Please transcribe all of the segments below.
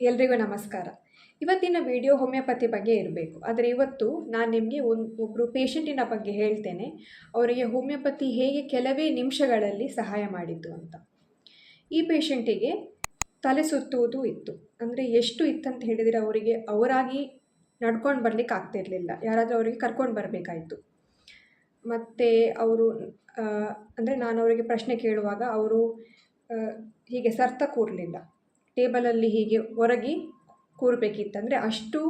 ಎಲ್ರಿಗೂ ನಮಸ್ಕಾರ. ಇವತ್ತಿನ ವಿಡಿಯೋ ಹೋಮಿಯೋಪತಿ ಬಗ್ಗೆ ಇರಬೇಕು. ಆದರೆ ಇವತ್ತು ನಾನು ನಿಮಗೆ ಒಂದು ಒಬ್ಬರು ಪೇಷಂಟಿನ ಬಗ್ಗೆ ಹೇಳ್ತೇನೆ. ಅವರಿಗೆ ಹೋಮಿಯೋಪತಿ ಹೇಗೆ ಕೆಲವೇ ನಿಮಿಷಗಳಲ್ಲಿ ಸಹಾಯ ಮಾಡಿದ್ದು ಅಂತ. ಈ ಪೇಷಂಟಿಗೆ ತಲೆ ಸುತ್ತುವುದು ಇತ್ತು. ಅಂದರೆ ಎಷ್ಟು ಇತ್ತಂತ ಹೇಳಿದರೆ ಅವರಿಗೆ ಅವರಾಗಿ ನಡ್ಕೊಂಡು ಬರಲಿಕ್ಕೆ ಆಗ್ತಿರಲಿಲ್ಲ. ಯಾರಾದರೂ ಅವರಿಗೆ ಕರ್ಕೊಂಡು ಬರಬೇಕಾಯಿತು. ಮತ್ತು ಅವರು ಅಂದರೆ ನಾನು ಅವರಿಗೆ ಪ್ರಶ್ನೆ ಕೇಳುವಾಗ ಅವರು ಹೀಗೆ ಸರ್ತ ಕೂರಲಿಲ್ಲ. ಟೇಬಲಲ್ಲಿ ಹೀಗೆ ಹೊರಗೆ ಕೂರಬೇಕಿತ್ತು ಅಂದರೆ ಅಷ್ಟು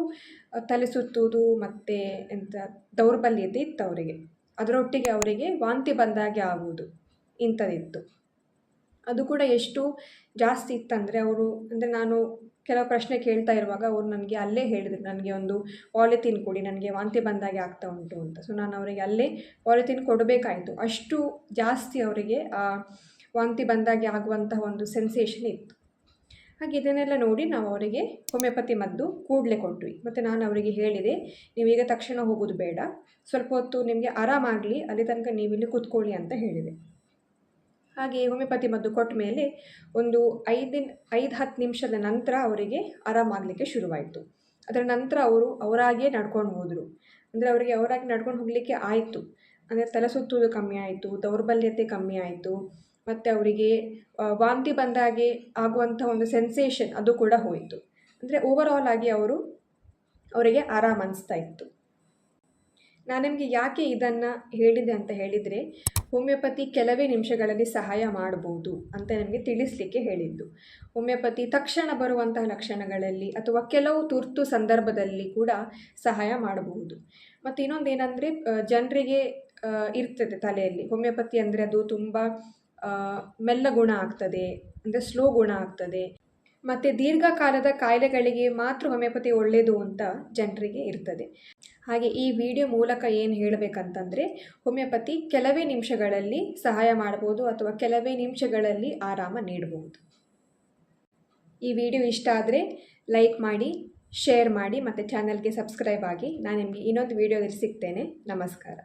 ತಲೆ ಸುತ್ತುವುದು ಮತ್ತು ಎಂಥ ದೌರ್ಬಲ್ಯತೆ ಇತ್ತು ಅವರಿಗೆ. ಅದರೊಟ್ಟಿಗೆ ಅವರಿಗೆ ವಾಂತಿ ಬಂದಾಗೆ ಆಗುವುದು ಇಂಥದ್ದಿತ್ತು. ಅದು ಕೂಡ ಎಷ್ಟು ಜಾಸ್ತಿ ಇತ್ತಂದರೆ ಅವರು, ಅಂದರೆ ನಾನು ಕೆಲವು ಪ್ರಶ್ನೆ ಕೇಳ್ತಾ ಇರುವಾಗ ಅವರು ನನಗೆ ಅಲ್ಲೇ ಹೇಳಿದರು, ನನಗೆ ಒಂದು ಪಾಲಿಥೀನ್ ಕೊಡಿ, ನನಗೆ ವಾಂತಿ ಬಂದಾಗೆ ಆಗ್ತಾ ಉಂಟು ಅಂತ. ಸೊ ನಾನು ಅವರಿಗೆ ಅಲ್ಲೇ ಪಾಲಿಥೀನ್ ಕೊಡಬೇಕಾಯಿತು. ಅಷ್ಟು ಜಾಸ್ತಿ ಅವರಿಗೆ ವಾಂತಿ ಬಂದಾಗೆ ಆಗುವಂತಹ ಒಂದು ಸೆನ್ಸೇಷನ್ ಇತ್ತು. ಹಾಗೆ ಇದನ್ನೆಲ್ಲ ನೋಡಿ ನಾವು ಅವರಿಗೆ ಹೋಮಿಯೋಪತಿ ಮದ್ದು ಕೂಡಲೇ ಕೊಟ್ವಿ. ಮತ್ತು ನಾನು ಅವರಿಗೆ ಹೇಳಿದೆ ನೀವೀಗ ತಕ್ಷಣ ಹೋಗೋದು ಬೇಡ. ಸ್ವಲ್ಪ ಹೊತ್ತು ನಿಮಗೆ ಆರಾಮಾಗಲಿ ಅಲ್ಲಿ ತನಕ ನೀವಿಲ್ಲಿ ಕೂತ್ಕೊಳ್ಳಿ ಅಂತ ಹೇಳಿದೆ. ಹಾಗೆ ಹೋಮಿಯೋಪತಿ ಮದ್ದು ಕೊಟ್ಟ ಮೇಲೆ ಒಂದು ಐದಿನ, ಐದು ಹತ್ತು ನಿಮಿಷದ ನಂತರ ಅವರಿಗೆ ಆರಾಮಾಗಲಿಕ್ಕೆ ಶುರುವಾಯಿತು. ಅದರ ನಂತರ ಅವರು ಅವರಾಗಿಯೇ ನಡ್ಕೊಂಡು ಹೋದರು. ಅಂದರೆ ಅವರಿಗೆ ಅವರಾಗಿ ನಡ್ಕೊಂಡು ಹೋಗಲಿಕ್ಕೆ ಆಯಿತು. ಅಂದರೆ ತಲೆ ಸುತ್ತುವುದು ಕಮ್ಮಿ ಆಯಿತು, ದೌರ್ಬಲ್ಯತೆ ಕಮ್ಮಿ ಆಯಿತು. ಮತ್ತು ಅವರಿಗೆ ವಾಂತಿ ಬಂದಾಗೆ ಆಗುವಂಥ ಒಂದು ಸೆನ್ಸೇಷನ್ ಅದು ಕೂಡ ಹೋಯಿತು. ಅಂದರೆ ಓವರಾಲ್ ಆಗಿ ಅವರು ಅವರಿಗೆ ಆರಾಮ ಅನಿಸ್ತಾ ಇತ್ತು. ನಾನು ನಿಮಗೆ ಯಾಕೆ ಇದನ್ನು ಹೇಳಿದೆ ಅಂತ ಹೇಳಿದರೆ, ಹೋಮಿಯೋಪತಿ ಕೆಲವೇ ನಿಮಿಷಗಳಲ್ಲಿ ಸಹಾಯ ಮಾಡ್ಬೋದು ಅಂತ ನಿಮಗೆ ತಿಳಿಸ್ಲಿಕ್ಕೆ ಹೇಳಿದ್ದು. ಹೋಮಿಯೋಪತಿ ತಕ್ಷಣ ಬರುವಂತಹ ಲಕ್ಷಣಗಳಲ್ಲಿ ಅಥವಾ ಕೆಲವು ತುರ್ತು ಸಂದರ್ಭದಲ್ಲಿ ಕೂಡ ಸಹಾಯ ಮಾಡಬಹುದು ಮತ್ತು ಇನ್ನೊಂದು ಏನಂದರೆ ಜನರಿಗೆ ಇರ್ತದೆ ತಲೆಯಲ್ಲಿ. ಹೋಮಿಯೋಪತಿ ಅಂದರೆ ಅದು ತುಂಬ ಮೆಲ್ಲ ಗುಣ ಆಗ್ತದೆ, ಅಂದರೆ ಸ್ಲೋ ಗುಣ ಆಗ್ತದೆ. ಮತ್ತು ದೀರ್ಘಕಾಲದ ಕಾಯಿಲೆಗಳಿಗೆ ಮಾತ್ರ ಹೋಮಿಯೋಪತಿ ಒಳ್ಳೆಯದು ಅಂತ ಜನರಿಗೆ ಇರ್ತದೆ. ಹಾಗೆ ಈ ವಿಡಿಯೋ ಮೂಲಕ ಏನು ಹೇಳಬೇಕಂತಂದರೆ ಹೋಮಿಯೋಪತಿ ಕೆಲವೇ ನಿಮಿಷಗಳಲ್ಲಿ ಸಹಾಯ ಮಾಡ್ಬೋದು ಅಥವಾ ಕೆಲವೇ ನಿಮಿಷಗಳಲ್ಲಿ ಆರಾಮ ನೀಡಬಹುದು ಈ ವಿಡಿಯೋ ಇಷ್ಟ ಆದರೆ ಲೈಕ್ ಮಾಡಿ ಶೇರ್ ಮಾಡಿ ಮತ್ತು ಚಾನಲ್ಗೆ ಸಬ್ಸ್ಕ್ರೈಬ್ ಆಗಿ. ನಾನು ನಿಮಗೆ ಇನ್ನೊಂದು ವಿಡಿಯೋದಲ್ಲಿ ಸಿಗ್ತೇನೆ. ನಮಸ್ಕಾರ.